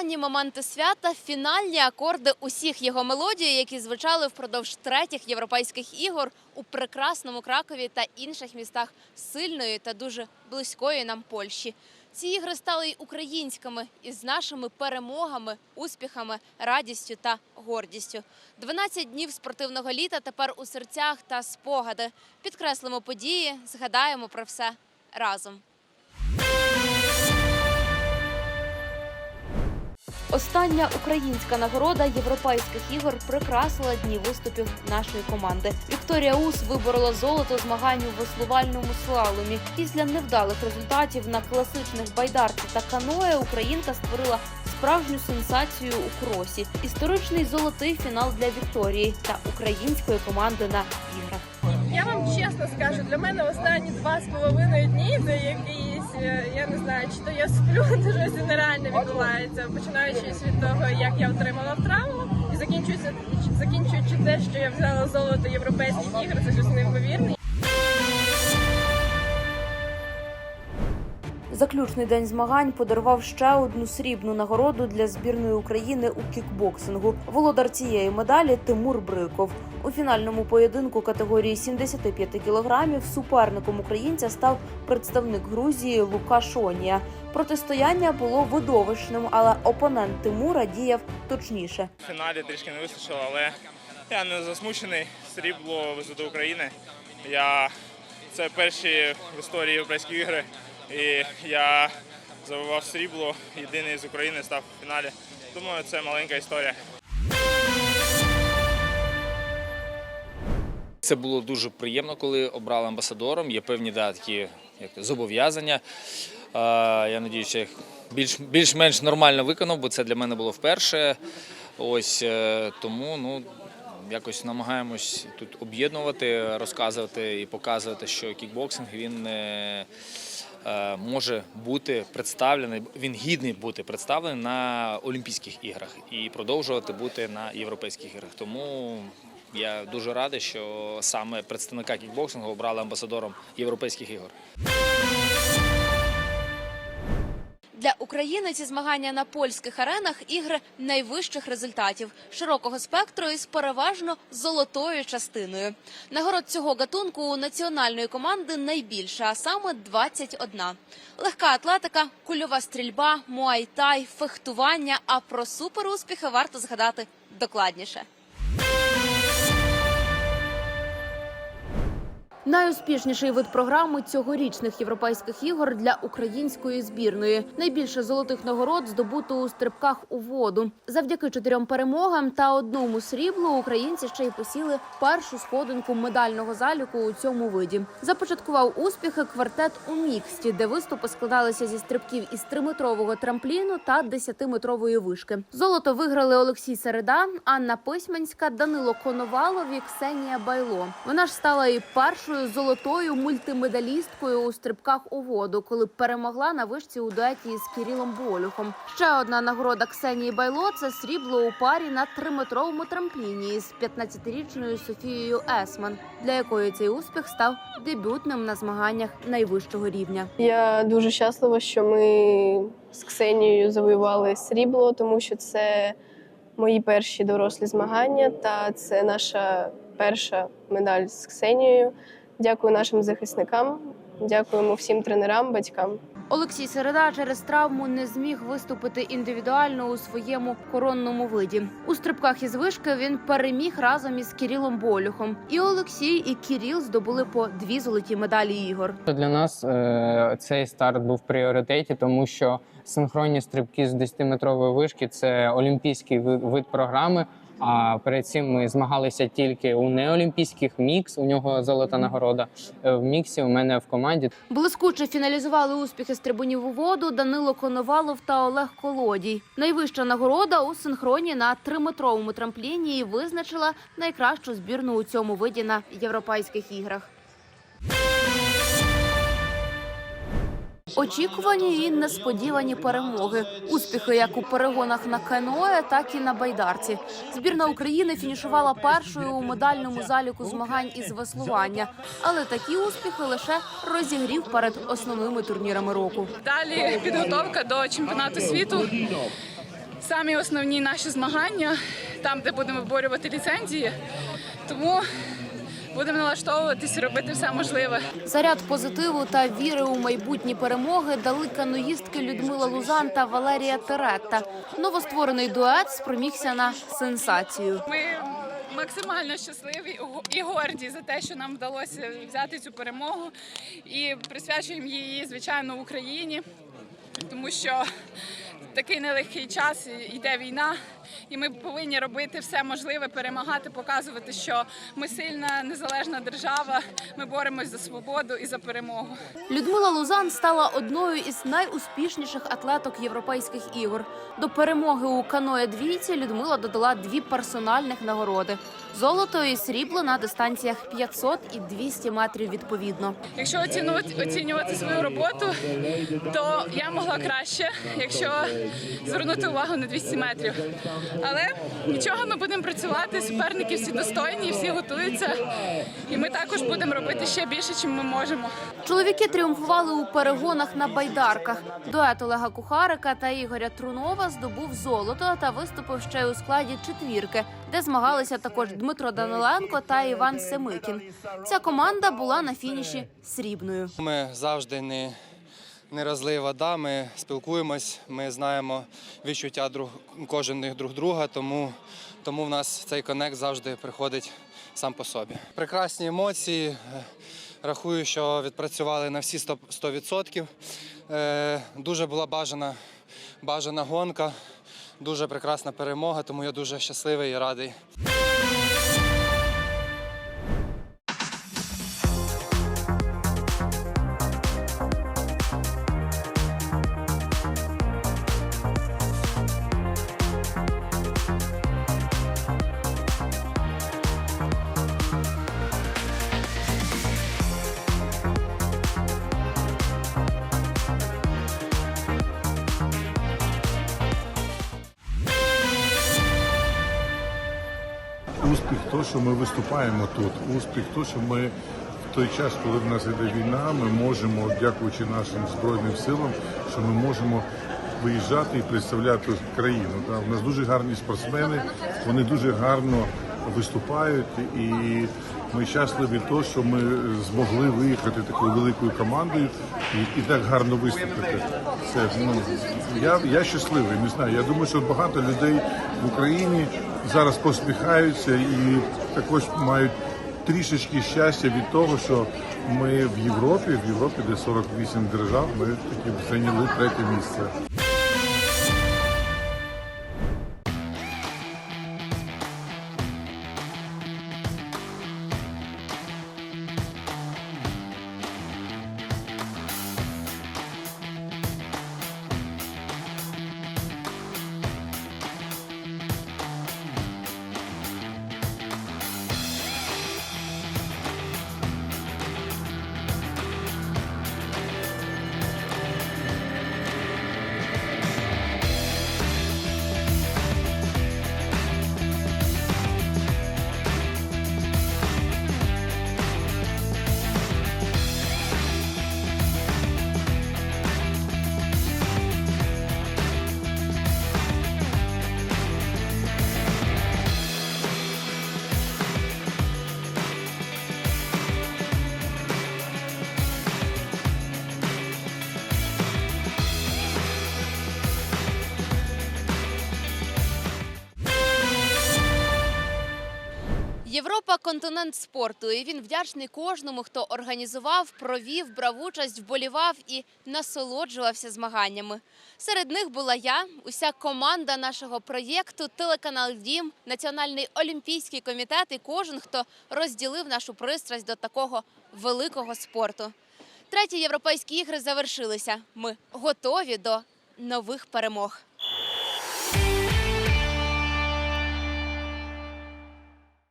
Останні моменти свята фінальні акорди усіх його мелодій, які звучали впродовж третіх європейських ігор у прекрасному Кракові та інших містах сильної та дуже близької нам Польщі. Ці ігри стали й українськими із нашими перемогами, успіхами, радістю та гордістю. 12 днів спортивного літа тепер у серцях та спогади. Підкреслимо події, згадаємо про все разом. Остання українська нагорода європейських ігор прикрасила дні виступів нашої команди. Вікторія Ус виборола золото змагань у веслувальному слаломі. Після невдалих результатів на класичних байдарці та каное Українка створила справжню сенсацію у кросі. Історичний золотий фінал для Вікторії та української команди на іграх. Я вам чесно скажу, для мене останні два з половиною дні якісь, е, я не знаю, чи то я сплю, то щось нереальне відбувається, починаючи від того, як я отримала травму, і закінчується закінчуючи те, що я взяла золото європейських ігор, це щось неймовірне. Заключний день змагань подарував ще одну срібну нагороду для збірної України у кікбоксингу. Володар цієї медалі Тимур Бриков. У фінальному поєдинку категорії 75 кілограмів суперником українця став представник Грузії Лука Шонія. Протистояння було видовищним, але опонент Тимура діяв точніше. В фіналі трішки не вистачило, але я не засмучений. Срібло везу до України. Я це перші в історії європейські ігри. І я завоював срібло. Єдиний з України став в фіналі. Думаю, це маленька історія. Це було дуже приємно, коли обрали амбасадором. Є певні да, такі як то, зобов'язання. Я надіюся, я їх більш, більш-менш нормально виконав, бо це для мене було вперше. Ось е, тому ну, якось намагаємось тут об'єднувати, розказувати і показувати, що кікбоксинг він е, е, може бути представлений, він гідний бути представлений на Олімпійських іграх і продовжувати бути на європейських іграх. Тому я дуже радий, що саме представника кікбоксингу обрали амбасадором європейських ігор. Для України ці змагання на польських аренах ігри найвищих результатів, широкого спектру із переважно золотою частиною. Нагород цього гатунку у національної команди найбільше, а саме 21. Легка атлетика, кульова стрільба, муайтай, фехтування. А про суперуспіхи варто згадати докладніше. Найуспішніший вид програми цьогорічних європейських ігор для української збірної. Найбільше золотих нагород здобуто у стрибках у воду. Завдяки чотирьом перемогам та одному сріблу українці ще й посіли першу сходинку медального заліку у цьому виді. Започаткував успіхи квартет у міксті, де виступи складалися зі стрибків із триметрового трампліну та десятиметрової вишки. Золото виграли Олексій Середа, Анна Письменська, Данило Коновалов і Ксенія Байло. Вона ж стала і першою золотою мультимедалісткою у стрибках у воду, коли перемогла на вишці у дуеті з Кірілом Болюхом. Ще одна нагорода Ксенії Байло це срібло у парі на триметровому трампліні з 15-річною Софією Есман, для якої цей успіх став дебютним на змаганнях найвищого рівня. Я дуже щаслива, що ми з Ксенією завоювали срібло, тому що це мої перші дорослі змагання, та це наша перша медаль з Ксенією. Дякую нашим захисникам, дякуємо всім тренерам, батькам. Олексій Середа через травму не зміг виступити індивідуально у своєму коронному виді. У стрибках із вишки він переміг разом із Кірілом Болюхом. І Олексій, і Кіріл здобули по дві золоті медалі ігор. Для нас е, цей старт був в пріоритеті, тому що синхронні стрибки з 10-метрової вишки це олімпійський вид програми. А перед цим ми змагалися тільки у неолімпійських мікс. У нього золота нагорода. Е, В міксі у мене в команді Блискуче фіналізували успіхи стрибунів у воду Данило Коновалов та Олег Колодій. Найвища нагорода у синхроні на триметровому трампліні визначила найкращу збірну у цьому виді на європейських іграх. Очікувані і несподівані перемоги. Успіхи як у перегонах на каное, так і на байдарці. Збірна України фінішувала першою у медальному заліку змагань із веслування, але такі успіхи лише розігрів перед основними турнірами року. Далі підготовка до чемпіонату світу. самі основні наші змагання, там, де будемо виборювати ліцензії. Тому будемо налаштовуватися, робити все можливе. Заряд позитиву та віри у майбутні перемоги дали каноїстки Людмила Лузан та Валерія Теретта. Новостворений дует спромігся на сенсацію. Ми максимально щасливі і горді за те, що нам вдалося взяти цю перемогу, і присвячуємо її, звичайно, Україні, тому що такий нелегкий час йде війна, і ми повинні робити все можливе, перемагати, показувати, що ми сильна незалежна держава. Ми боремось за свободу і за перемогу. Людмила Лузан стала одною із найуспішніших атлеток європейських ігор. До перемоги у каное двійці Людмила додала дві персональних нагороди: золото і срібло на дистанціях 500 і 200 метрів відповідно. Якщо оцінювати, оцінювати свою роботу, то я могла краще, якщо звернути увагу на 200 метрів. Але нічого, ми будемо працювати. Суперники всі достойні, всі готуються, і ми також будемо робити ще більше, чим ми можемо. Чоловіки тріумфували у перегонах на байдарках. Дует Олега Кухарика та Ігоря Трунова здобув золото та виступив ще й у складі четвірки, де змагалися також Дмитро Даниленко та Іван Семикін. Ця команда була на фініші срібною. Ми завжди не, не розлий вода, ми спілкуємось, ми знаємо відчуття друг, кожен друг друга, тому, тому в нас цей конект завжди приходить сам по собі. Прекрасні емоції. е, Рахую, що відпрацювали на всі 100%. 100%. Е, Дуже була бажана, бажана гонка, дуже прекрасна перемога, тому я дуже щасливий і радий. То, що ми виступаємо тут. Успіх то, що ми в той час, коли в нас іде війна, ми можемо, дякуючи нашим збройним силам, що ми можемо виїжджати і представляти країну. У нас дуже гарні спортсмени, вони дуже гарно виступають, і ми щасливі то, що ми змогли виїхати такою великою командою і, і так гарно виступити. Це ну я, я щасливий, не знаю. Я думаю, що багато людей в Україні зараз посміхаються і також мають трішечки щастя від того, що ми в Європі, в Європі, де 48 держав, ми таки зайняли третє місце. Європа континент спорту, і він вдячний кожному, хто організував, провів, брав участь, вболівав і насолоджувався змаганнями. Серед них була я, уся команда нашого проєкту, телеканал Дім, Національний олімпійський комітет і кожен, хто розділив нашу пристрасть до такого великого спорту. Треті європейські ігри завершилися. Ми готові до нових перемог.